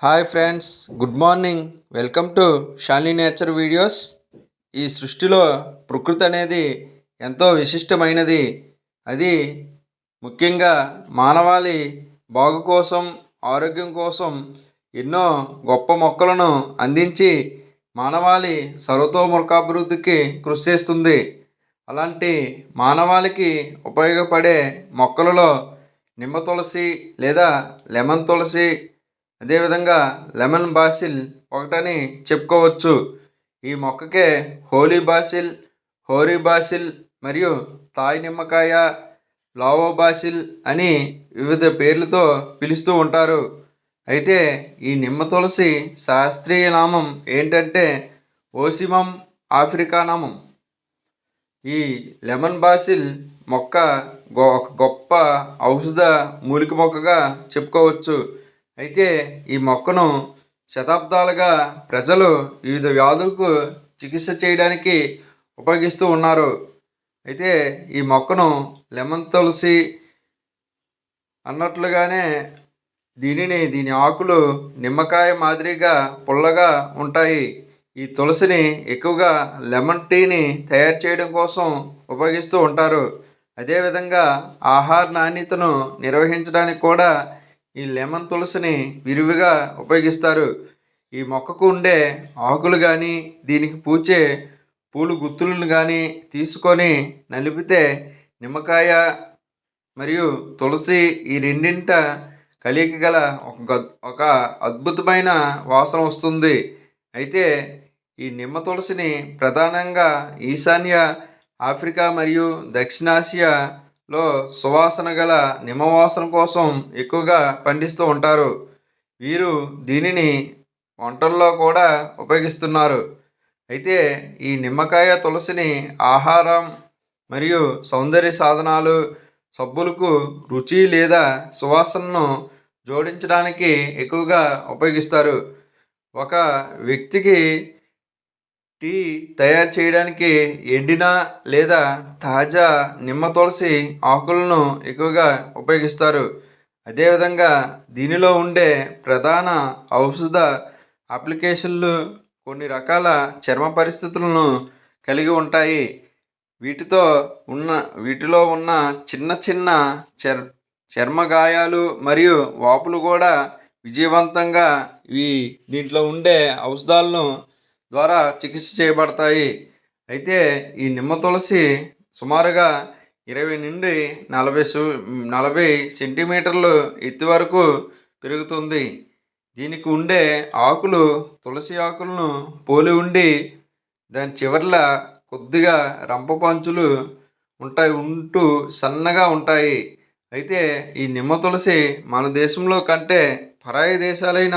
Hi friends good morning welcome to Shalini nature videos ఈ సృష్టిలో ప్రకృతి అనేది ఎంతో విశిష్టమైనది. అది ముఖ్యంగా మానవాళి బాగు కోసం ఆరోగ్యం కోసం ఎన్నో గొప్ప మొక్కలను అందించి మానవాళి సర్వతోముఖాభివృద్ధికి కృషి చేస్తుంది. అలాంటి మానవాళికి ఉపయోగపడే మొక్కలలో నిమ్మ తులసి లేదా లెమన్ తులసి అదేవిధంగా లెమన్ బాసిల్ ఒకటని చెప్పుకోవచ్చు. ఈ మొక్కకే హోలీ బాసిల్ హోరీ బాసిల్ మరియు తాయి నిమ్మకాయ లావో బాసిల్ అని వివిధ పేర్లతో పిలుస్తూ ఉంటారు. అయితే ఈ నిమ్మ తులసి శాస్త్రీయ నామం ఏంటంటే ఓసిమం ఆఫ్రికానామం ఈ లెమన్ బాసిల్ మొక్క గొ ఒక గొప్ప ఔషధ మూలిక మొక్కగా చెప్పుకోవచ్చు. అయితే ఈ మొక్కను శతాబ్దాలుగా ప్రజలు వివిధ వ్యాధులకు చికిత్స చేయడానికి ఉపయోగిస్తూ ఉన్నారు. అయితే ఈ మొక్కను లెమన్ తులసి అన్నట్లుగానే దీనిని దీని ఆకులు నిమ్మకాయ మాదిరిగా పుల్లగా ఉంటాయి. ఈ తులసిని ఎక్కువగా లెమన్ టీని తయారు చేయడం కోసం ఉపయోగిస్తూ ఉంటారు. అదేవిధంగా ఆహార నాణ్యతను నిర్వహించడానికి కూడా ఈ లెమన్ తులసిని విరివిగా ఉపయోగిస్తారు. ఈ మొక్కకు ఉండే ఆకులు కానీ దీనికి పూచే పూలు గుత్తులను కానీ తీసుకొని నలిపితే నిమ్మకాయ మరియు తులసి ఈ రెండింట కలియక గల ఒక ఒక అద్భుతమైన వాసన వస్తుంది. అయితే ఈ నిమ్మ తులసిని ప్రధానంగా ఈశాన్య ఆఫ్రికా మరియు లో సువాసన గల నిమ్మవాసన కోసం ఎక్కువగా పండిస్తూ ఉంటారు. వీరు దీనిని వంటల్లో కూడా ఉపయోగిస్తున్నారు. అయితే ఈ నిమ్మకాయ తులసిని ఆహారం మరియు సౌందర్య సాధనాలు సబ్బులకు రుచి లేదా సువాసనను జోడించడానికి ఎక్కువగా ఉపయోగిస్తారు. ఒక వ్యక్తికి టీ తయారు చేయడానికి ఎండిన లేదా తాజా నిమ్మ తులసి ఆకులను ఎక్కువగా ఉపయోగిస్తారు. అదేవిధంగా దీనిలో ఉండే ప్రధాన ఔషధ అప్లికేషన్లు కొన్ని రకాల చర్మ పరిస్థితులను కలిగి ఉంటాయి. వీటితో ఉన్న వీటిలో ఉన్న చిన్న చిన్న చర్ చర్మ గాయాలు మరియు వాపులు కూడా విజయవంతంగా ఈ దీంట్లో ఉండే ఔషధాలను ద్వారా చికిత్స చేయబడతాయి. అయితే ఈ నిమ్మ తులసి సుమారుగా ఇరవై నుండి నలభై సు నలభై సెంటీమీటర్లు ఎత్తు వరకు పెరుగుతుంది. దీనికి ఉండే ఆకులు తులసి ఆకులను పోలి ఉండి దాని చివర్ల కొద్దిగా రంప పంచులు ఉంటాయి ఉంటూ సన్నగా ఉంటాయి. అయితే ఈ నిమ్మ తులసి మన దేశంలో కంటే పరాయి దేశాలైన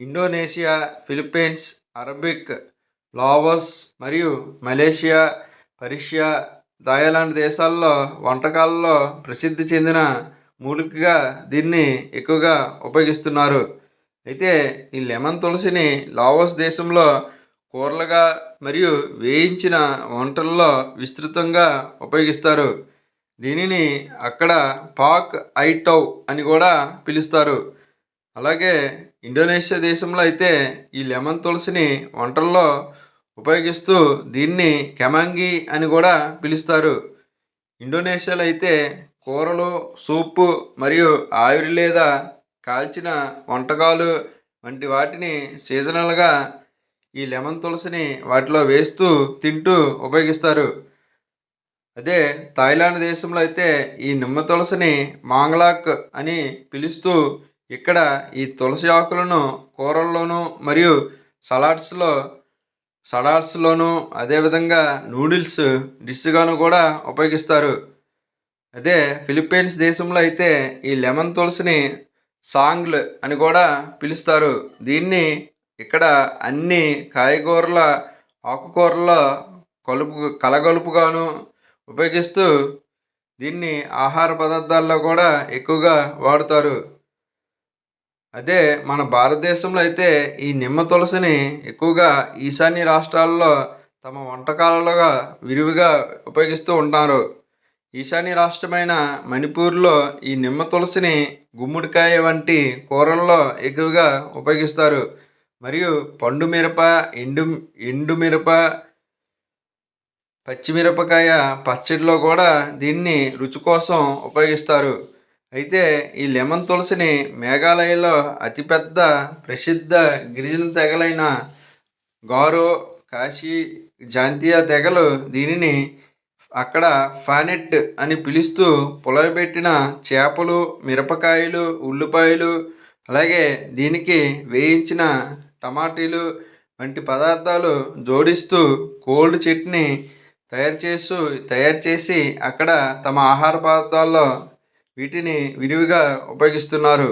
ఇండోనేషియా ఫిలిప్పీన్స్ అరబిక్ లావోస్ మరియు మలేషియా పర్షియా థాయిలాండ్ దేశాల్లో వంటకాలలో ప్రసిద్ధి చెందిన మూలికగా దీన్ని ఎక్కువగా ఉపయోగిస్తున్నారు. అయితే ఈ లెమన్ తులసిని లావోస్ దేశంలో కూరలుగా మరియు వేయించిన వంటల్లో విస్తృతంగా ఉపయోగిస్తారు. దీనిని అక్కడ పాక్ ఐటౌ అని కూడా పిలుస్తారు. అలాగే ఇండోనేషియా దేశంలో అయితే ఈ లెమన్ తులసిని వంటల్లో ఉపయోగిస్తూ దీన్ని కెమాంగి అని కూడా పిలుస్తారు. ఇండోనేషియాలో అయితే కూరలు సూపు మరియు ఆవిరి లేదా కాల్చిన వంటకాలు వంటి వాటిని సీజనల్గా ఈ లెమన్ తులసిని వాటిలో వేస్తూ తింటూ ఉపయోగిస్తారు. అదే థాయిలాండ్ దేశంలో అయితే ఈ నిమ్మ తులసిని మాంగ్లాక్ అని పిలుస్తూ ఇక్కడ ఈ తులసి ఆకులను కూరల్లోనూ మరియు సలాడ్స్లో సలాడ్స్లోనూ అదేవిధంగా నూడిల్స్ డిష్గాను కూడా ఉపయోగిస్తారు. అదే ఫిలిప్పీన్స్ దేశంలో అయితే ఈ లెమన్ తులసిని సాంగ్ల్ అని కూడా పిలుస్తారు. దీన్ని ఇక్కడ అన్ని కాయగూరల ఆకుకూరల కలుపు కలగలుపుగాను ఉపయోగిస్తూ దీన్ని ఆహార పదార్థాల్లో కూడా ఎక్కువగా వాడుతారు. అదే మన భారతదేశంలో అయితే ఈ నిమ్మ తులసిని ఎక్కువగా ఈశాన్య రాష్ట్రాల్లో తమ వంటకాలలోగా విరివిగా ఉపయోగిస్తూ ఉంటారు. ఈశాన్య రాష్ట్రమైన మణిపూర్లో ఈ నిమ్మ తులసిని గుమ్మడికాయ వంటి కూరల్లో ఎక్కువగా ఉపయోగిస్తారు. మరియు పండు మిరప ఎండు ఎండు మిరప పచ్చిమిరపకాయ పచ్చడిలో కూడా దీన్ని రుచి కోసం ఉపయోగిస్తారు. అయితే ఈ లెమన్ తులసిని మేఘాలయలో అతిపెద్ద ప్రసిద్ధ గిరిజన తెగలైన గారో కాశీ జాంతీయ తెగలు దీనిని అక్కడ ఫానెట్ అని పిలుస్తూ పులబెట్టిన చేపలు మిరపకాయలు ఉల్లిపాయలు అలాగే దీనికి వేయించిన టమాటీలు వంటి పదార్థాలు జోడిస్తూ కోల్డ్ చట్నీ తయారు చేస్తూ తయారు చేసి అక్కడ తమ ఆహార పదార్థాల్లో వీటిని విరివిగా ఉపయోగిస్తున్నారు.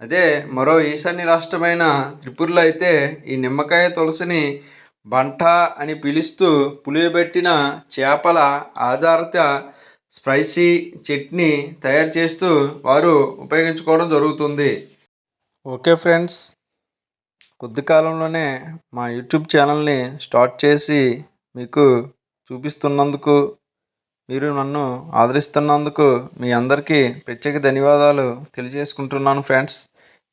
అదే మరో ఈశాన్య రాష్ట్రమైన త్రిపురలో అయితే ఈ నిమ్మకాయ తులసిని బంట అని పిలుస్తూ పులియబెట్టిన చేపల ఆధారిత స్పైసీ చట్నీ తయారు చేస్తూ వారు ఉపయోగించుకోవడం జరుగుతుంది. ఓకే ఫ్రెండ్స్ కొద్ది కాలంలోనే మా యూట్యూబ్ ఛానల్ని స్టార్ట్ చేసి మీకు చూపిస్తున్నందుకు మీరు నన్ను ఆదరిస్తున్నందుకు మీ అందరికీ ప్రత్యేక ధన్యవాదాలు తెలియజేసుకుంటున్నాను ఫ్రెండ్స్.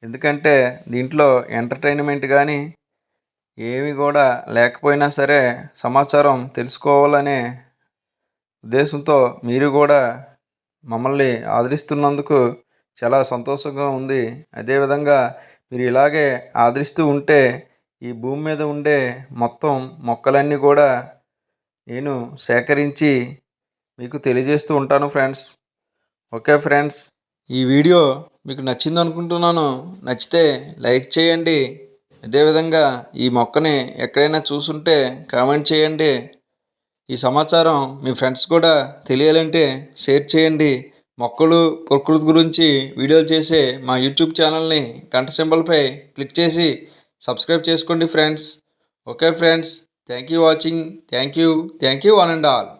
ఎందుకంటే దీంట్లో ఎంటర్టైన్మెంట్ కానీ ఏమి కూడా లేకపోయినా సరే సమాచారం తెలుసుకోవాలనే ఉద్దేశంతో మీరు కూడా మమ్మల్ని ఆదరిస్తున్నందుకు చాలా సంతోషంగా ఉంది. అదేవిధంగా మీరు ఇలాగే ఆదరిస్తూ ఉంటే ఈ భూమి మీద ఉండే మొత్తం మొక్కలన్నీ కూడా నేను సేకరించి మీకు తెలియజేస్తూ ఉంటాను ఫ్రెండ్స్. ఓకే ఫ్రెండ్స్ ఈ వీడియో మీకు నచ్చింది అనుకుంటున్నాను నచ్చితే లైక్ చేయండి. అదేవిధంగా ఈ మొక్కని ఎక్కడైనా చూసుంటే కామెంట్ చేయండి. ఈ సమాచారం మీ ఫ్రెండ్స్ కూడా తెలియాలంటే షేర్ చేయండి. మొక్కలు ప్రకృతి గురించి వీడియోలు చేసే మా యూట్యూబ్ ఛానల్ని గంట సింబల్పై క్లిక్ చేసి సబ్స్క్రైబ్ చేసుకోండి friends. Okay friends thank you watching. Thank you. Thank you one and all.